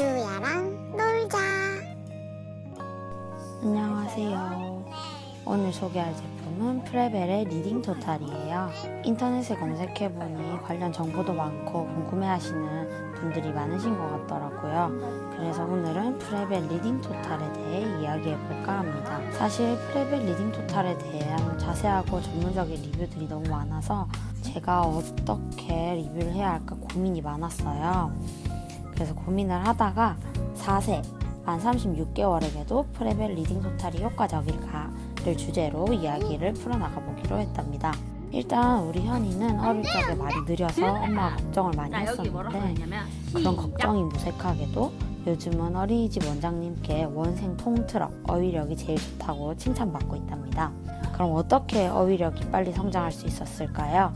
주야랑 놀자. 안녕하세요. 오늘 소개할 제품은 프레벨의 리딩 토탈이에요. 인터넷에 검색해보니 관련 정보도 많고 궁금해하시는 분들이 많으신 것 같더라고요. 그래서 오늘은 프레벨 리딩 토탈에 대해 이야기해볼까 합니다. 사실 프레벨 리딩 토탈에 대한 자세하고 전문적인 리뷰들이 너무 많아서 제가 어떻게 리뷰를 해야 할까 고민이 많았어요. 그래서 고민을 하다가 4세 만 36개월에게도 프레벨 리딩 토탈이 효과적일까를 주제로 이야기를 풀어나가 보기로 했답니다. 일단 우리 현이는 어릴 적에 말이 느려서 엄마가 걱정을 많이 했었는데 그런. 걱정이 무색하게도 요즘은 어린이집 원장님께 원생 통틀어 어휘력이 제일 좋다고 칭찬받고 있답니다. 그럼 어떻게 어휘력이 빨리 성장할 수 있었을까요?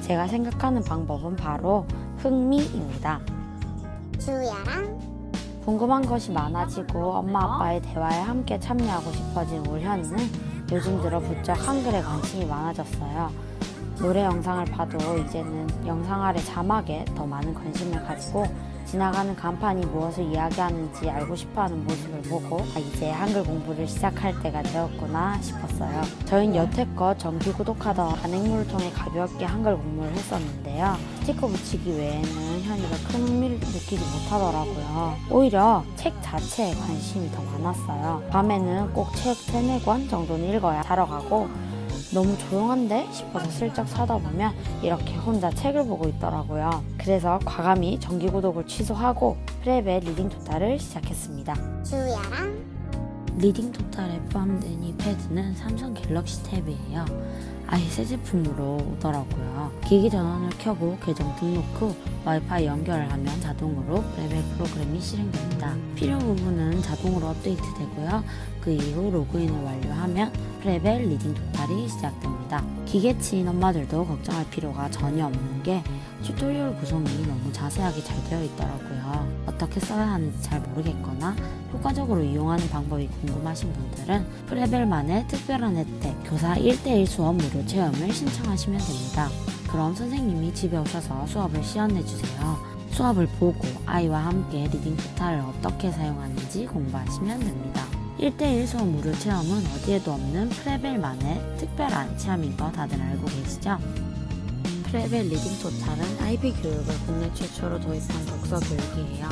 제가 생각하는 방법은 바로 흥미입니다. 주야랑 궁금한 것이 많아지고 엄마 아빠의 대화에 함께 참여하고 싶어진 올 현이는 요즘 들어 부쩍 한글에 관심이 많아졌어요. 노래 영상을 봐도 이제는 영상 아래 자막에 더 많은 관심을 가지고 지나가는 간판이 무엇을 이야기하는지 알고 싶어하는 모습을 보고 아, 이제 한글 공부를 시작할 때가 되었구나 싶었어요. 저희는 여태껏 정기 구독하던 단행물을 통해 가볍게 한글 공부를 했었는데요. 스티커 붙이기 외에는 현이가 큰 흥미를 느끼지 못하더라고요. 오히려 책 자체에 관심이 더 많았어요. 밤에는 꼭 책 세네 권 정도는 읽어야 자러 가고 너무 조용한데 싶어서 슬쩍 사다 보면 이렇게 혼자 책을 보고 있더라고요. 그래서 과감히 정기 구독을 취소하고 프랩의 리딩 토탈을 시작했습니다. 주야랑 리딩 토탈에 포함된 이 패드는 삼성 갤럭시 탭이에요. 아예 새 제품으로 오더라고요. 기기 전원을 켜고 계정 등록 후 와이파이 연결을 하면 자동으로 레벨 프로그램이 실행됩니다. 필요 부분은 자동으로 업데이트되고요. 그 이후 로그인을 완료하면 프레벨 리딩 토탈이 시작됩니다. 기계치인 엄마들도 걱정할 필요가 전혀 없는 게 튜토리얼 구성이 너무 자세하게 잘 되어 있더라고요. 어떻게 써야 하는지 잘 모르겠거나 효과적으로 이용하는 방법이 궁금하신 분들은 프레벨만의 특별한 혜택, 교사 1대1 수업 무료 체험을 신청하시면 됩니다. 그럼 선생님이 집에 오셔서 수업을 시연해주세요. 수업을 보고 아이와 함께 리딩 토탈을 어떻게 사용하는지 공부하시면 됩니다. 1대1 수업 무료 체험은 어디에도 없는 프레벨만의 특별한 체험인 거 다들 알고 계시죠? 프레벨 리딩 토탈은 IB 교육을 국내 최초로 도입한 독서 교육이에요.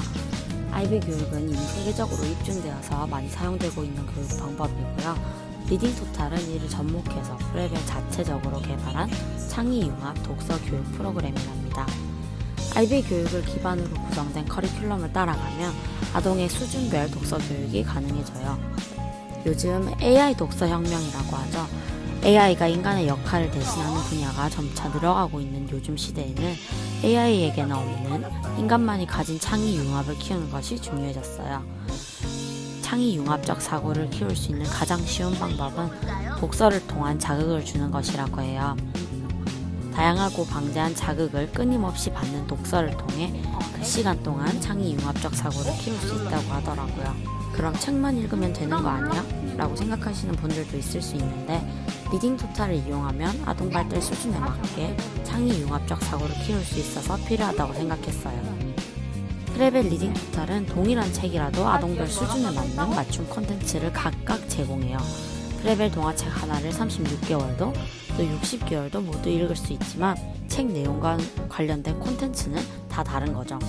IB 교육은 이미 세계적으로 입증되어서 많이 사용되고 있는 교육 방법이고요. 리딩 토탈은 이를 접목해서 프레벨 자체적으로 개발한 창의 융합 독서 교육 프로그램이랍니다. IB 교육을 기반으로 구성된 커리큘럼을 따라가면 아동의 수준별 독서 교육이 가능해져요. 요즘 AI 독서 혁명이라고 하죠. AI가 인간의 역할을 대신하는 분야가 점차 늘어가고 있는 요즘 시대에는 AI에게는 없는 인간만이 가진 창의 융합을 키우는 것이 중요해졌어요. 창의 융합적 사고를 키울 수 있는 가장 쉬운 방법은 독서를 통한 자극을 주는 것이라고 해요. 다양하고 방대한 자극을 끊임없이 받는 독서를 통해 그 시간 동안 창의 융합적 사고를 키울 수 있다고 하더라고요. 그럼 책만 읽으면 되는 거 아니야? 라고 생각하시는 분들도 있을 수 있는데 리딩 토탈을 이용하면 아동 발달 수준에 맞게 창의 융합적 사고를 키울 수 있어서 필요하다고 생각했어요. 프레벨 리딩 토탈은 동일한 책이라도 아동별 수준에 맞는 맞춤 콘텐츠를 각각 제공해요. 프레벨 동화책 하나를 36개월도 또 60개월도 모두 읽을 수 있지만 책 내용과 관련된 콘텐츠는 다 다른 거죠.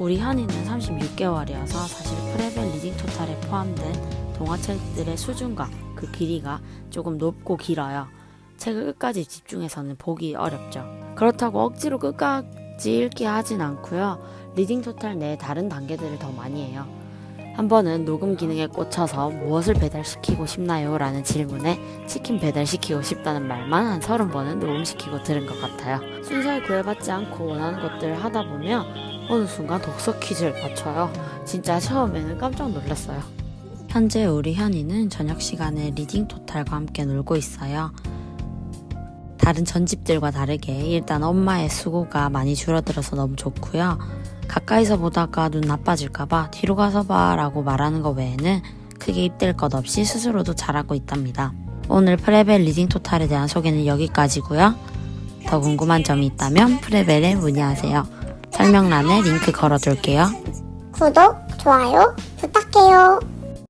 우리 현이는 36개월이어서 사실 프레벨 리딩 토탈에 포함된 동화책들의 수준과 그 길이가 조금 높고 길어요. 책을 끝까지 집중해서는 보기 어렵죠. 그렇다고 억지로 끝까지 읽게 하진 않고요. 리딩 토탈 내에 다른 단계들을 더 많이 해요. 한 번은 녹음 기능에 꽂혀서 무엇을 배달시키고 싶나요? 라는 질문에 치킨 배달시키고 싶다는 말만 한 서른 번은 녹음시키고 들은 것 같아요. 순서에 구애받지 않고 원하는 것들을 하다 보면 어느 순간 독서 퀴즈를 맞춰요. 진짜 처음에는 깜짝 놀랐어요. 현재 우리 현이는 저녁 시간에 리딩 토탈과 함께 놀고 있어요. 다른 전집들과 다르게 일단 엄마의 수고가 많이 줄어들어서 너무 좋고요. 가까이서 보다가 눈 나빠질까봐 뒤로 가서 봐 라고 말하는 것 외에는 크게 입댈 것 없이 스스로도 잘하고 있답니다. 오늘 프레벨 리딩 토탈에 대한 소개는 여기까지고요. 더 궁금한 점이 있다면 프레벨에 문의하세요. 설명란에 링크 걸어둘게요. 구독, 좋아요 부탁해요.